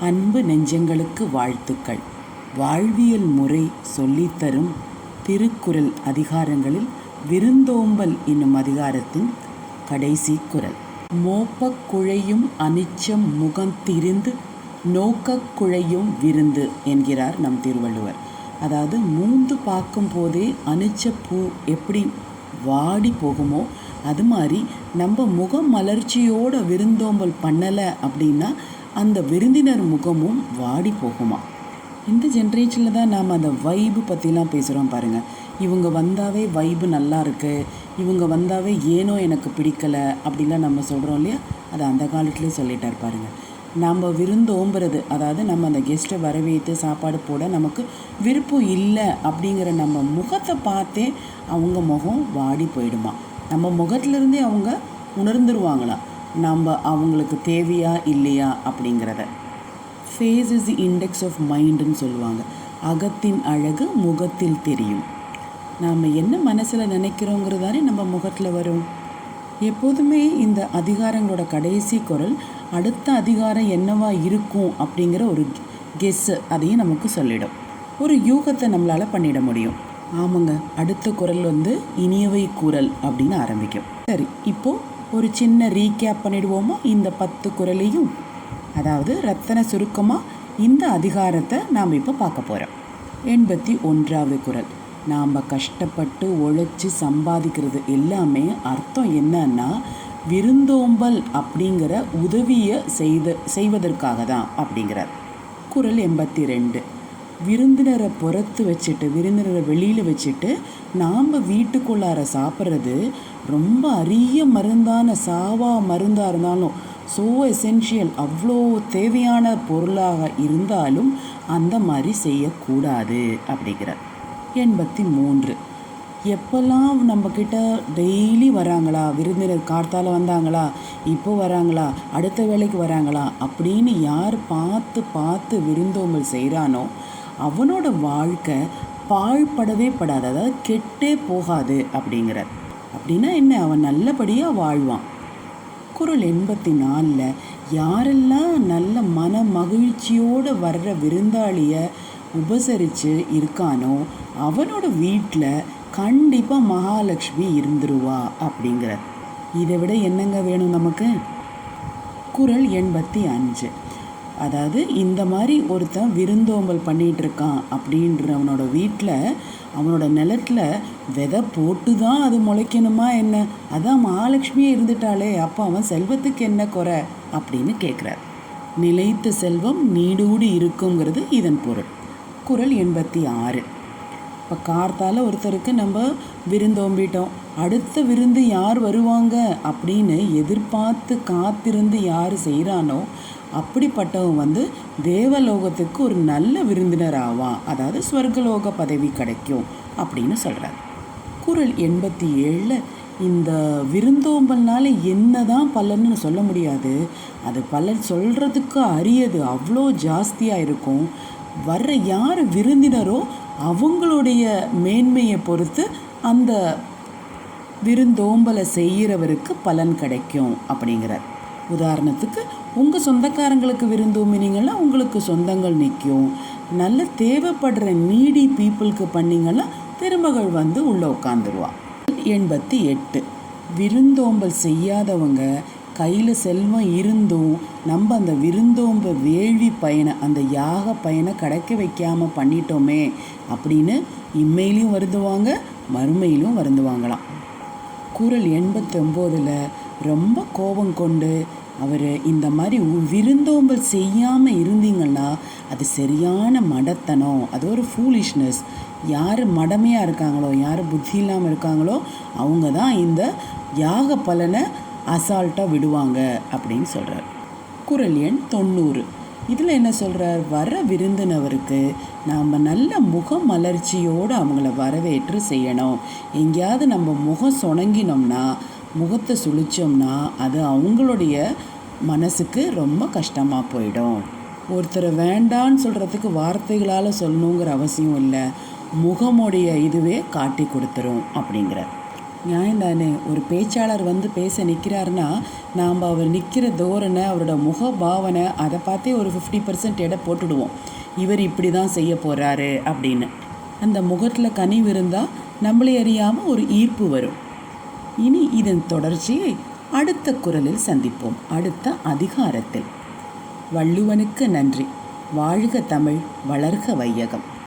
அன்பு நெஞ்சங்களுக்கு வாழ்த்துக்கள். வாழ்வியல் முறை சொல்லித்தரும் திருக்குறள் அதிகாரங்களில் விருந்தோம்பல் என்னும் அதிகாரத்தின் கடைசி குரல் மோப்பக் குழையும் அனிச்சம் முகந்திரிந்து நோக்கக் குழையும் விருந்து என்கிறார் நம் திருவள்ளுவர். அதாவது மூந்து பார்க்கும் போதே அனிச்ச பூ எப்படி வாடி போகுமோ அது மாதிரி நம்ம முகம் மலர்ச்சியோட விருந்தோம்பல் பண்ணலை அப்படின்னா அந்த விருந்தினர் முகமும் வாடி போகுமா? இந்த ஜென்ரேஷனில் தான் நாம் அந்த வைபு பற்றிலாம் பேசுகிறோம் பாருங்கள் இவங்க வந்தாவே வைபு நல்லா இருக்கு. இவங்க வந்தாவே ஏனோ எனக்கு பிடிக்கலை அப்படிலாம் நம்ம சொல்கிறோம் இல்லையா? அது அந்த காலத்துலேயே சொல்லிட்டார் பாருங்கள் நம்ம விருந்தோம்புறது அதாவது நம்ம அந்த கெஸ்ட்டை வரவேற்று சாப்பாடு போட நமக்கு விருப்பம் இல்லை அப்படிங்கிற நம்ம முகத்தை பார்த்தே அவங்க முகம் வாடி போயிடுமா? நம்ம முகத்துலேருந்தே அவங்க உணர்ந்துருவாங்களாம் நம்ம அவங்களுக்கு தேவையா இல்லையா அப்படிங்கிறத. Face is the index of மைண்டுன்னு சொல்லுவாங்க. அகத்தின் அழகு முகத்தில் தெரியும். நாம் என்ன மனசில் நினைக்கிறோங்கிறது தானே நம்ம முகத்தில் வரும். எப்போதுமே இந்த அதிகாரங்களோட கடைசி குரல் அடுத்த அதிகாரம் என்னவா இருக்கும் அப்படிங்கிற ஒரு கெஸ்ஸு அதையும் நமக்கு சொல்லிடும். ஒரு யூகத்தை நம்மளால் பண்ணிட முடியும். ஆமாங்க அடுத்த குரல் வந்து இனியவை குரல் அப்படின்னு ஆரம்பிக்கும். சரி இப்போது ஒரு சின்ன ரீகேப் பண்ணிடுவோமா? இந்த பத்து குரலையும். அதாவது ரத்தன சுருக்கமாக இந்த அதிகாரத்தை நாம் இப்போ பார்க்க போகிறோம் எண்பத்தி ஒன்றாவது குரல். நாம் கஷ்டப்பட்டு உழைச்சி சம்பாதிக்கிறது எல்லாமே அர்த்தம் என்னன்னா விருந்தோம்பல் அப்படிங்கிற உதவியை செய்த செய்வதற்காக தான் அப்படிங்கிறார். குரல் எண்பத்தி ரெண்டு. விருந்தினரை புறத்து வச்சுட்டு விருந்தினரை வெளியில் வச்சுட்டு நாம் வீட்டுக்குள்ளார சாப்பிட்றது ரொம்ப அரிய மருந்தான சாவா மருந்தாக இருந்தாலும் ஸோ எசென்ஷியல் அவ்வளோ தேவையான பொருளாக இருந்தாலும் அந்த மாதிரி செய்யக்கூடாது அப்படிங்கிறார் எண்பத்தி மூன்று. எப்போல்லாம் நம்மக்கிட்ட டெய்லி வராங்களா? விருந்தினர் காத்தால் வந்தாங்களா? இப்போ வராங்களா? அடுத்த வேலைக்கு வராங்களா? அப்படின்னு யார் பார்த்து பார்த்து விருந்தோம்பல் செய்கிறானோ அவனோட வாழ்க்கை பாழ்படவே படாது அதாவது கெட்டே போகாது அப்படிங்கிறார். அப்படின்னா என்ன? அவன் நல்லபடியாக வாழ்வான். குரல் எண்பத்தி நாலில் யாரெல்லாம் நல்ல மன மகிழ்ச்சியோடு வர்ற விருந்தாளியை உபசரித்து இருக்கானோ அவனோட வீட்டில் கண்டிப்பாக மகாலட்சுமி இருந்துருவா அப்படிங்கிறார். இதை விட என்னங்க வேணும் நமக்கு? குரல் எண்பத்தி அஞ்சு. அதாவது இந்த மாதிரி ஒருத்தன் விருந்தோம்பல் பண்ணிகிட்டு இருக்கான் அப்படின்றவனோட வீட்டில் அவனோட நிலத்தில் விதை போட்டு தான் அது முளைக்கணுமா என்ன? அதான் மகாலட்சுமியே இருந்துட்டாலே அப்போ அவன் செல்வத்துக்கு என்ன குறை? அப்படின்னு கேட்குறார். நிலைத்த செல்வம் நீடூடி இருக்குங்கிறது இதன் பொருள். குரல் எண்பத்தி ஆறு. இப்போ கார்த்தால ஒருத்தருக்கு நம்ம விருந்தோம்பிட்டோம். அடுத்த விருந்து யார் வருவாங்க அப்படின்னு எதிர்பார்த்து காத்திருந்து யார் செய்கிறானோ அப்படிப்பட்டவன் வந்து தேவலோகத்துக்கு ஒரு நல்ல விருந்தினர் ஆவான். அதாவது ஸ்வர்கலோக பதவி கிடைக்கும் அப்படின்னு சொல்கிறார் குரல் எண்பத்தி ஏழில் இந்த விருந்தோம்பல்னால என்ன தான் பலன்னு சொல்ல முடியாது. அது பலன் சொல்கிறதுக்கு அரியது அவ்வளோ ஜாஸ்தியாக இருக்கும். வர்ற யார் விருந்தினரோ அவங்களுடைய மேன்மையை பொறுத்து அந்த விருந்தோம்பலை செய்கிறவருக்கு பலன் கிடைக்கும் அப்படிங்கிறார். உதாரணத்துக்கு உங்கள் சொந்தக்காரங்களுக்கு விருந்தோம்பினீங்கன்னா உங்களுக்கு சொந்தங்கள் நிற்கும் நல்ல தேவைப்படுற நீடி பீப்புளுக்கு பண்ணிங்கன்னா திருமகள் வந்து உள்ளே உட்காந்துருவா எண்பத்தி எட்டு. விருந்தோம்பல் செய்யாதவங்க கையில் செல்வம் இருந்தும் நம்ம அந்த விருந்தோம்ப வேள்வி பயனை அந்த யாக பயனை கிடைக்க வைக்காமல் பண்ணிட்டோமே அப்படின்னு இம்மையிலையும் வருந்துவாங்க மறுமையிலும் வருந்துவாங்களாம். குரல் எண்பத்தொம்போதில் ரொம்ப கோபம் கொண்டு அவர் இந்த மாதிரி விருந்தோம்பல் செய்யாமல் இருந்தீங்கன்னா அது சரியான மடத்தனம் அது ஒரு ஃபூலிஷ்னஸ் யார் மடமையாக இருக்காங்களோ யார் புத்தி இல்லாமல் இருக்காங்களோ அவங்க தான் இந்த யாக பலனை அசால்ட்டாக விடுவாங்க அப்படின்னு சொல்கிறார் குரல் எண் தொண்ணூறு. இதில் என்ன சொல்கிறார் வர விருந்தினவருக்கு நாம் நல்ல முக மலர்ச்சியோடு அவங்கள வரவேற்று செய்யணும். எங்கேயாவது நம்ம முகம் சொணங்கினோம்னா முகத்தை சுழித்தோம்னா அது அவங்களுடைய மனசுக்கு ரொம்ப கஷ்டமாக போயிடும். ஒருத்தரை வேண்டான்னு சொல்கிறதுக்கு வார்த்தைகளால் சொல்லணுங்கிற அவசியம் இல்லை. முகமுடைய இதுவே காட்டி கொடுத்துரும் அப்படிங்கிற. நியாயம் தானே? ஒரு பேச்சாளர் வந்து பேச நிற்கிறாருன்னா நாம் அவர் நிற்கிற தோரணை அவரோட முக பாவனை அதை பார்த்தே ஒரு ஃபிஃப்டி பர்சன்ட் எடை போட்டுடுவோம். இவர் இப்படி தான் செய்ய போகிறாரு அப்படின்னு. அந்த முகத்தில் கனிவு இருந்தால் நம்மளை அறியாமல் ஒரு ஈர்ப்பு வரும். இனி இதன் தொடர்ச்சியை அடுத்த குரலில் சந்திப்போம். அடுத்த அதிகாரத்தில். வள்ளுவனுக்கு நன்றி. வாழ்க தமிழ் வளர்க வையகம்.